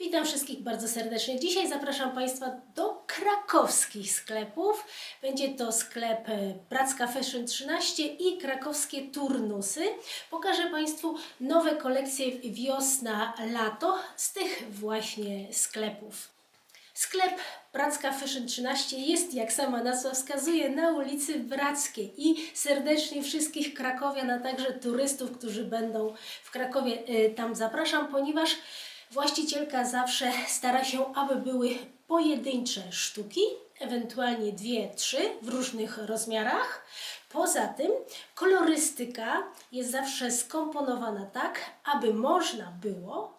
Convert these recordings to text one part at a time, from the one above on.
Witam wszystkich bardzo serdecznie. Dzisiaj zapraszam Państwa do krakowskich sklepów. Będzie to sklep e, Bracka Fashion 13 i krakowskie turnusy. Pokażę Państwu nowe kolekcje wiosna-lato z tych właśnie sklepów. Sklep Bracka Fashion 13 jest, jak sama nazwa wskazuje, na ulicy Brackiej i serdecznie wszystkich krakowian, a także turystów, którzy będą w Krakowie y, tam zapraszam, ponieważ właścicielka zawsze stara się, aby były pojedyncze sztuki, ewentualnie dwie, trzy w różnych rozmiarach. Poza tym kolorystyka jest zawsze skomponowana tak, aby można było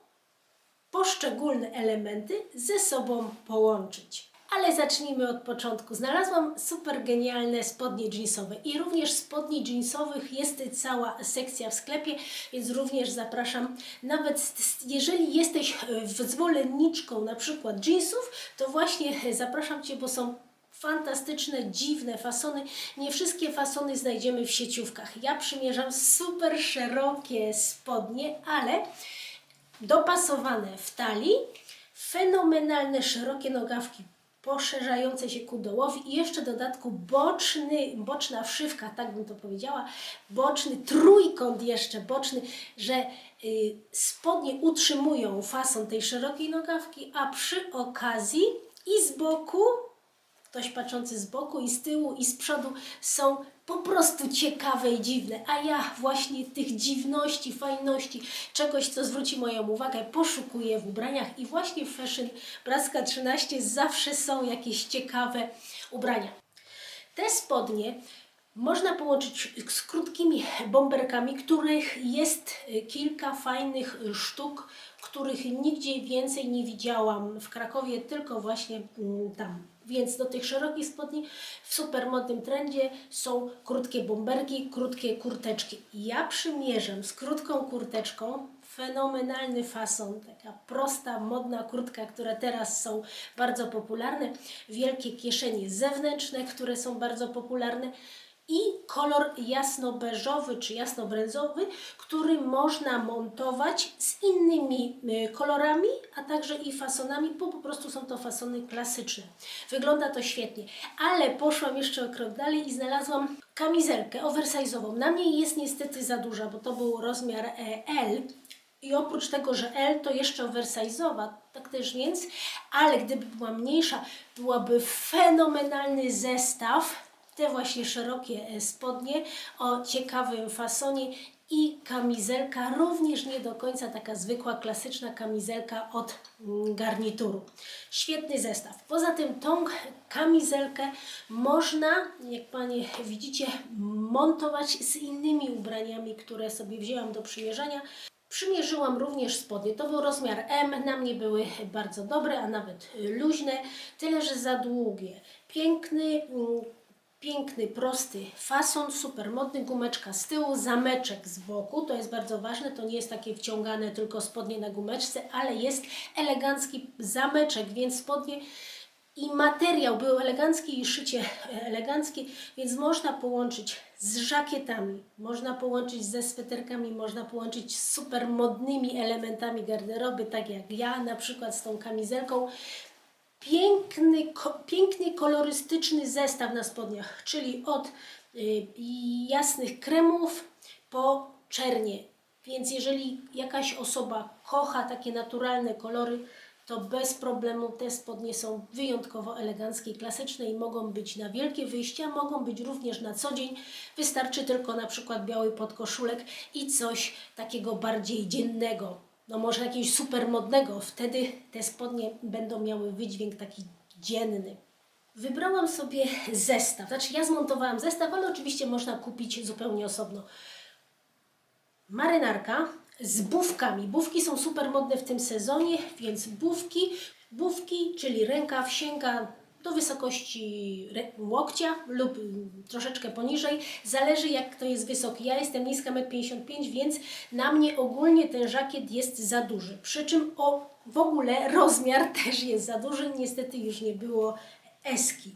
poszczególne elementy ze sobą połączyć. Ale zacznijmy od początku. Znalazłam super genialne spodnie jeansowe i również spodni jeansowych jest cała sekcja w sklepie, więc również zapraszam. Nawet jeżeli jesteś e, zwolenniczką na przykład jeansów, to właśnie zapraszam Cię, bo są fantastyczne, dziwne fasony. Nie wszystkie fasony znajdziemy w sieciówkach. Ja przymierzam super szerokie spodnie, ale dopasowane w talii, fenomenalne szerokie nogawki poszerzające się ku dołowi i jeszcze w dodatku boczny, boczna wszywka, tak bym to powiedziała, boczny trójkąt jeszcze boczny, że y, spodnie utrzymują fason tej szerokiej nogawki, a przy okazji i z boku ktoś patrzący z boku i z tyłu i z przodu są po prostu ciekawe i dziwne. A ja właśnie tych dziwności, fajności, czegoś, co zwróci moją uwagę, poszukuję w ubraniach i właśnie w Fashion Bracka 13 zawsze są jakieś ciekawe ubrania. Te spodnie można połączyć z krótkimi bomberkami, których jest kilka fajnych sztuk, których nigdzie więcej nie widziałam w Krakowie, tylko właśnie mm, tam. Więc do tych szerokich spodni w supermodnym trendzie są krótkie bomberki, krótkie kurteczki. Ja przymierzam z krótką kurteczką, fenomenalny fason, taka prosta, modna kurtka, które teraz są bardzo popularne, wielkie kieszenie zewnętrzne, które są bardzo popularne i kolor jasno-beżowy czy jasno-brędzowy, który można montować z innymi y, kolorami, a także i fasonami, bo po prostu są to fasony klasyczne. Wygląda to świetnie, ale poszłam jeszcze o krok dalej i znalazłam kamizelkę oversize'ową. Na mnie jest niestety za duża, bo to był rozmiar e, L, i oprócz tego, że L to jeszcze oversize'owa, tak też więc, ale gdyby była mniejsza, byłaby fenomenalny zestaw, te właśnie szerokie e, spodnie o ciekawym fasonie i kamizelka, również nie do końca taka zwykła, klasyczna kamizelka od mm, garnituru. Świetny zestaw. Poza tym tą kamizelkę można, jak Panie widzicie, montować z innymi ubraniami, które sobie wzięłam do przymierzania. Przymierzyłam również spodnie. To był rozmiar M, na mnie były bardzo dobre, a nawet luźne, tyle że za długie. Piękny, mm, piękny, prosty fason, super modny, gumeczka z tyłu, zameczek z boku, to jest bardzo ważne, to nie jest takie wciągane tylko spodnie na gumeczce, ale jest elegancki zameczek, więc spodnie i materiał był elegancki i szycie eleganckie, więc można połączyć z żakietami, można połączyć ze sweterkami, można połączyć z super modnymi elementami garderoby, tak jak ja, na przykład z tą kamizelką. Piękny, ko, kolorystyczny zestaw na spodniach, czyli od y, jasnych kremów po czernie. Więc jeżeli jakaś osoba kocha takie naturalne kolory, to bez problemu te spodnie są wyjątkowo eleganckie i klasyczne i mogą być na wielkie wyjścia, mogą być również na co dzień. Wystarczy tylko na przykład biały podkoszulek i coś takiego bardziej dziennego. No może jakiegoś super modnego, wtedy te spodnie będą miały wydźwięk taki dzienny. Wybrałam sobie zestaw, znaczy ja zmontowałam zestaw, ale oczywiście można kupić zupełnie osobno marynarka z bufkami. Bufki są super modne w tym sezonie, więc bufki, bufki, czyli rękaw sięga do wysokości łokcia lub troszeczkę poniżej. Zależy jak to jest wysoki. Ja jestem niska 1,55 m, więc na mnie ogólnie ten żakiet jest za duży. Przy czym o, w ogóle rozmiar też jest za duży. Niestety już nie było eski.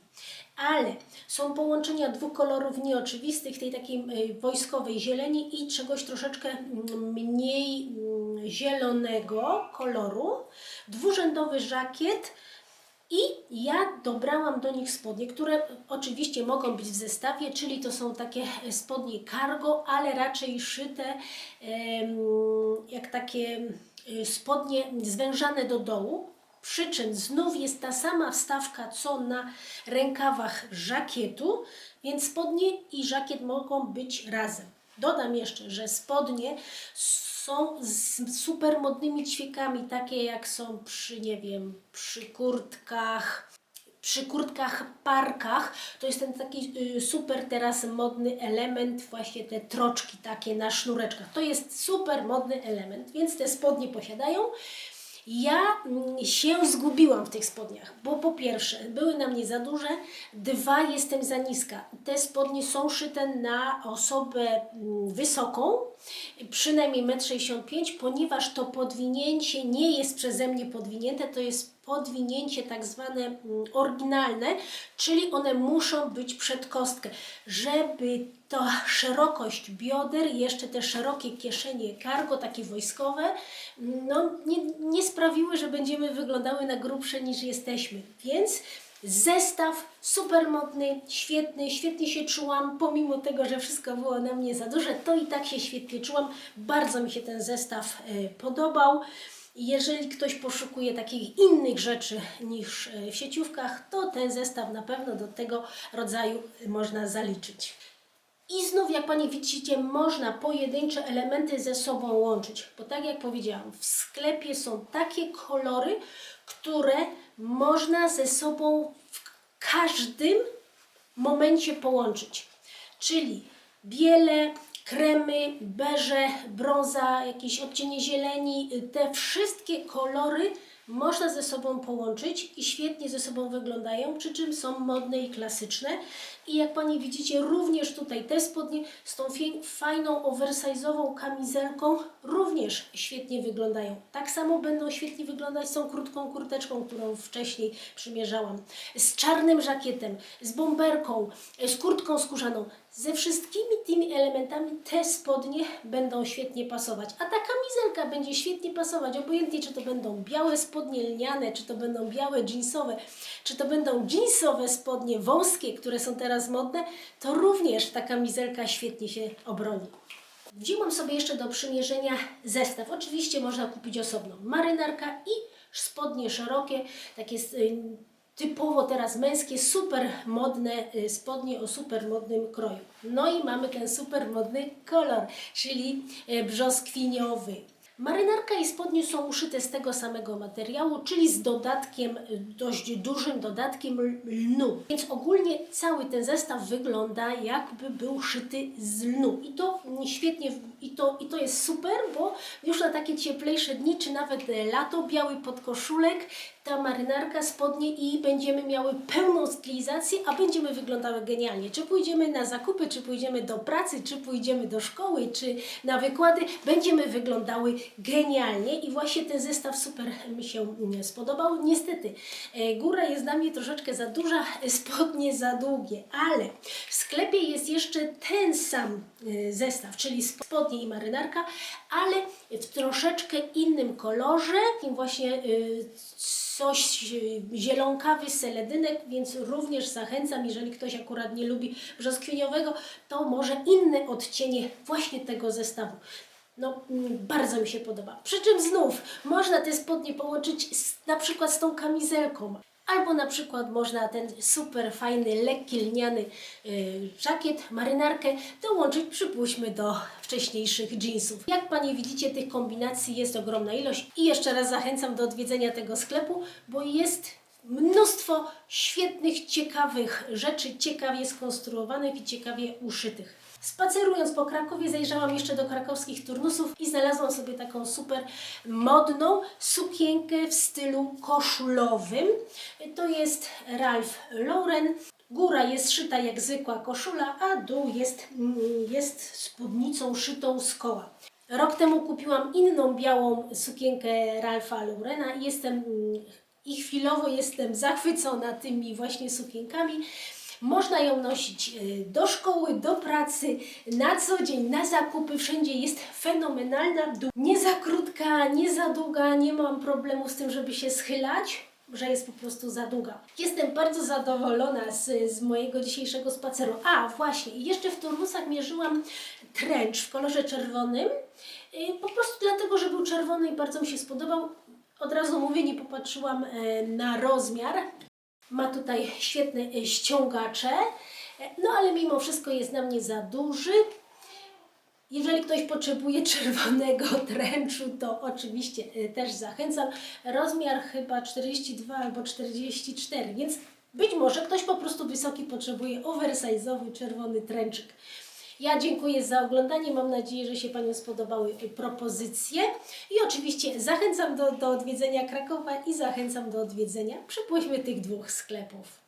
Ale są połączenia dwóch kolorów nieoczywistych, tej takiej y, wojskowej zieleni i czegoś troszeczkę mm, mniej mm, zielonego koloru, dwurzędowy żakiet i ja dobrałam do nich spodnie, które oczywiście mogą być w zestawie, czyli to są takie spodnie cargo, ale raczej szyte jak takie y, spodnie zwężane do dołu. Przy czym znów jest ta sama wstawka co na rękawach żakietu, więc spodnie i żakiet mogą być razem. Dodam jeszcze, że spodnie są z super modnymi ćwiekami, takie jak są przy, nie wiem, przy kurtkach, przy kurtkach parkach, to jest ten taki y, super teraz modny element, właśnie te troczki takie na sznureczkach. To jest super modny element, więc te spodnie posiadają. Ja mm, się zgubiłam w tych spodniach, bo po pierwsze były na mnie za duże, dwa jestem za niska. Te spodnie są szyte na osobę mm, wysoką, przynajmniej 1,65 m, ponieważ to podwinięcie nie jest przeze mnie podwinięte, to jest podwinięcie tak zwane mm, oryginalne, czyli one muszą być przed kostkę, żeby ta szerokość bioder jeszcze te szerokie kieszenie cargo, takie wojskowe, no nie, nie sprawiły, że będziemy wyglądały na grubsze niż jesteśmy. Więc zestaw super modny, świetny, świetnie się czułam, pomimo tego, że wszystko było na mnie za duże, to i tak się świetnie czułam. Bardzo mi się ten zestaw e, podobał. Jeżeli ktoś poszukuje takich innych rzeczy niż e, w sieciówkach, to ten zestaw na pewno do tego rodzaju można zaliczyć. I znów, jak Panie widzicie, można pojedyncze elementy ze sobą łączyć, bo tak jak powiedziałam, w sklepie są takie kolory, które można ze sobą w każdym momencie połączyć. Czyli biele, kremy, beże, brąza, jakieś odcienie zieleni, te wszystkie kolory można ze sobą połączyć i świetnie ze sobą wyglądają, przy czym są modne i klasyczne. I jak Panie widzicie, również tutaj te spodnie z tą fajną, oversize'ową kamizelką również świetnie wyglądają. Tak samo będą świetnie wyglądać z tą krótką kurteczką, którą wcześniej przymierzałam. Z czarnym żakietem, z bomberką, z kurtką skórzaną. Ze wszystkimi tymi elementami te spodnie będą świetnie pasować. A ta kamizelka będzie świetnie pasować, obojętnie czy to będą białe spodnie lniane, czy to będą białe jeansowe, czy to będą jeansowe spodnie wąskie, które są teraz modne, to również ta kamizelka świetnie się obroni. Wzięłam sobie jeszcze do przymierzenia zestaw. Oczywiście można kupić osobno marynarka i spodnie szerokie, takie y, typowo teraz męskie, super modne y, spodnie o super modnym kroju. No i mamy ten super modny kolor, czyli y, brzoskwiniowy. Marynarka i spodnie są uszyte z tego samego materiału, czyli z dodatkiem, y, dość dużym dodatkiem lnu. Więc ogólnie cały ten zestaw wygląda jakby był szyty z lnu. I to świetnie, i to, i to jest super, bo już na takie cieplejsze dni, czy nawet e, lato, biały podkoszulek, ta marynarka, spodnie i będziemy miały pełną stylizację, a będziemy wyglądały genialnie. Czy pójdziemy na zakupy, czy pójdziemy do pracy, czy pójdziemy do szkoły, czy na wykłady, będziemy wyglądały genialnie i właśnie ten zestaw super mi się mm, spodobał. Niestety, e, góra jest dla mnie troszeczkę za duża, spodnie za długie, ale w sklepie jest jeszcze ten sam e, zestaw, czyli spodnie i marynarka, ale w troszeczkę innym kolorze, takim właśnie e, coś e, zielonkawy seledynek, więc również zachęcam, jeżeli ktoś akurat nie lubi brzoskwiniowego, to może inne odcienie właśnie tego zestawu. No, bardzo mi się podoba. Przy czym znów można te spodnie połączyć z, na przykład z tą kamizelką. Albo na przykład można ten super fajny, lekki, lniany y, żakiet, marynarkę dołączyć, przypuśćmy, do wcześniejszych jeansów. Jak Panie widzicie, tych kombinacji jest ogromna ilość i jeszcze raz zachęcam do odwiedzenia tego sklepu, bo jest mnóstwo świetnych, ciekawych rzeczy, ciekawie skonstruowanych i ciekawie uszytych. Spacerując po Krakowie zajrzałam jeszcze do krakowskich turnusów i znalazłam sobie taką super modną sukienkę w stylu koszulowym. To jest Ralph Lauren. Góra jest szyta jak zwykła koszula, a dół jest, jest spódnicą szytą z koła. Rok temu kupiłam inną białą sukienkę Ralpha Laurena i jestem i chwilowo jestem zachwycona tymi właśnie sukienkami. Można ją nosić y, do szkoły, do pracy, na co dzień, na zakupy, wszędzie jest fenomenalna. Nie za krótka, nie za długa, nie mam problemu z tym, żeby się schylać że jest po prostu za długa. Jestem bardzo zadowolona z, z mojego dzisiejszego spaceru. A, właśnie, jeszcze w turnusach mierzyłam trench w kolorze czerwonym, y, po prostu dlatego, że był czerwony i bardzo mi się spodobał. Od razu mówię, nie popatrzyłam e, na rozmiar. Ma tutaj świetne e, ściągacze, no ale mimo wszystko jest na mnie za duży. Jeżeli ktoś potrzebuje czerwonego trenczu, to oczywiście y, też zachęcam. Rozmiar chyba 42 albo 44, więc być może ktoś po prostu wysoki potrzebuje oversize'owy czerwony trenczyk. Ja dziękuję za oglądanie. Mam nadzieję, że się Paniom spodobały y, propozycje. I oczywiście zachęcam do, do odwiedzenia Krakowa i zachęcam do odwiedzenia. Przypuśćmy tych dwóch sklepów.